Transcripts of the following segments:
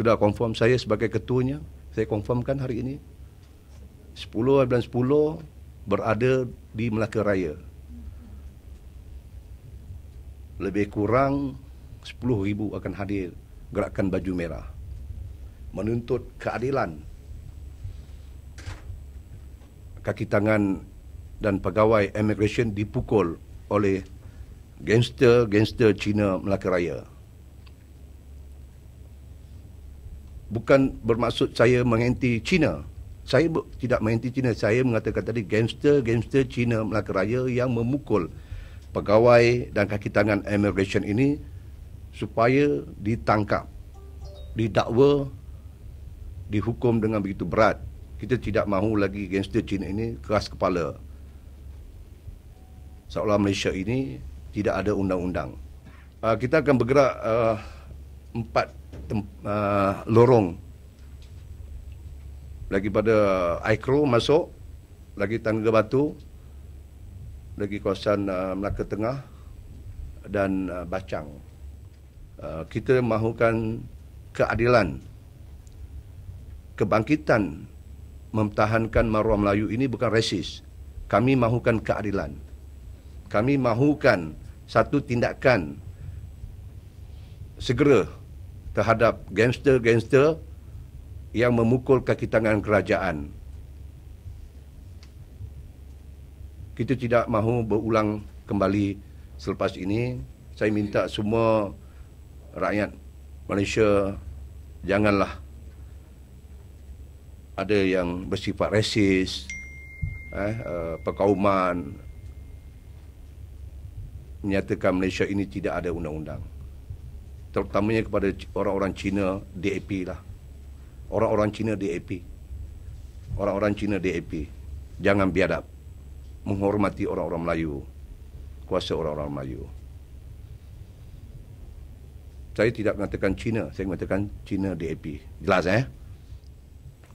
sudah confirm saya sebagai ketuanya. Saya confirmkan hari ini. 10 bulan 10 berada di Melaka Raya. Lebih kurang 10,000 akan hadir gerakan baju merah. Menuntut keadilan. Kaki tangan dan pegawai immigration dipukul oleh gangster-gangster Cina Melaka Raya. Bukan bermaksud saya menghenti Cina. Saya tidak menghenti Cina. Saya mengatakan tadi gangster-gangster Cina Melaka Raya yang memukul pegawai dan kaki tangan immigration ini supaya ditangkap, didakwa, dihukum dengan begitu berat. Kita tidak mahu lagi gangster Cina ini keras kepala. Seolah Malaysia ini tidak ada undang-undang. Uh, kita akan bergerak uh, empat uh, lorong. Lagi pada Aikro masuk lagi Tangga Batu lagi kawasan uh, Melaka Tengah dan uh, Bacang. Uh, kita mahukan keadilan kebangkitan mempertahankan maruah Melayu ini bukan resis. Kami mahukan keadilan. Kami mahukan satu tindakan segera terhadap gangster-gangster yang memukul kaki tangan kerajaan. Kita tidak mahu berulang kembali selepas ini. Saya minta semua rakyat Malaysia janganlah ada yang bersifat resis, eh, uh, perkauman, menyatakan Malaysia ini tidak ada undang-undang terutamanya kepada orang-orang Cina DAP lah. Orang-orang Cina DAP. Orang-orang Cina DAP. Jangan biadab. Menghormati orang-orang Melayu. Kuasa orang-orang Melayu. Saya tidak mengatakan Cina. Saya mengatakan Cina DAP. Jelas eh?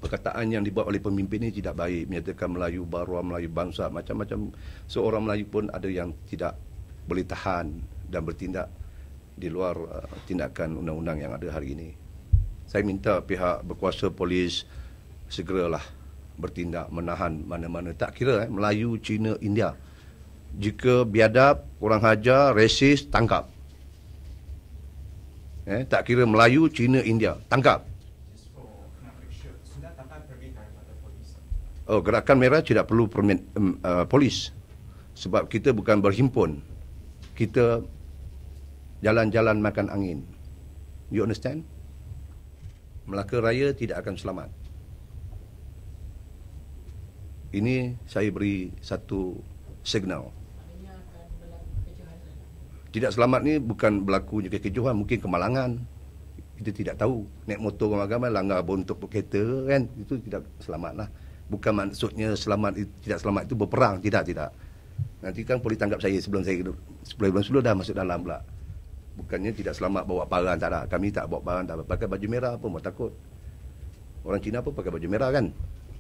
Perkataan yang dibuat oleh pemimpin ini tidak baik. Menyatakan Melayu baru, Melayu bangsa. Macam-macam. Seorang Melayu pun ada yang tidak boleh tahan dan bertindak di luar uh, tindakan undang-undang yang ada hari ini. Saya minta pihak berkuasa polis segeralah bertindak menahan mana-mana tak kira eh, Melayu, Cina, India. Jika biadab, kurang hajar, resis, tangkap. Eh, tak kira Melayu, Cina, India, tangkap. Oh, gerakan merah tidak perlu permit um, uh, polis sebab kita bukan berhimpun. Kita jalan-jalan makan angin. You understand? Melaka Raya tidak akan selamat. Ini saya beri satu signal. Tidak selamat ni bukan berlaku je kekejuan, mungkin kemalangan. Kita tidak tahu. Naik motor ramai-ramai, langgar bontok kereta kan. Itu tidak selamat lah. Bukan maksudnya selamat tidak selamat itu berperang. Tidak, tidak. Nanti kan polis tangkap saya sebelum saya sebelum sebelum dah masuk dalam pula bukannya tidak selamat bawa barang tak ada. Kami tak bawa barang tak ada. Pakai baju merah pun mau takut. Orang Cina pun pakai baju merah kan.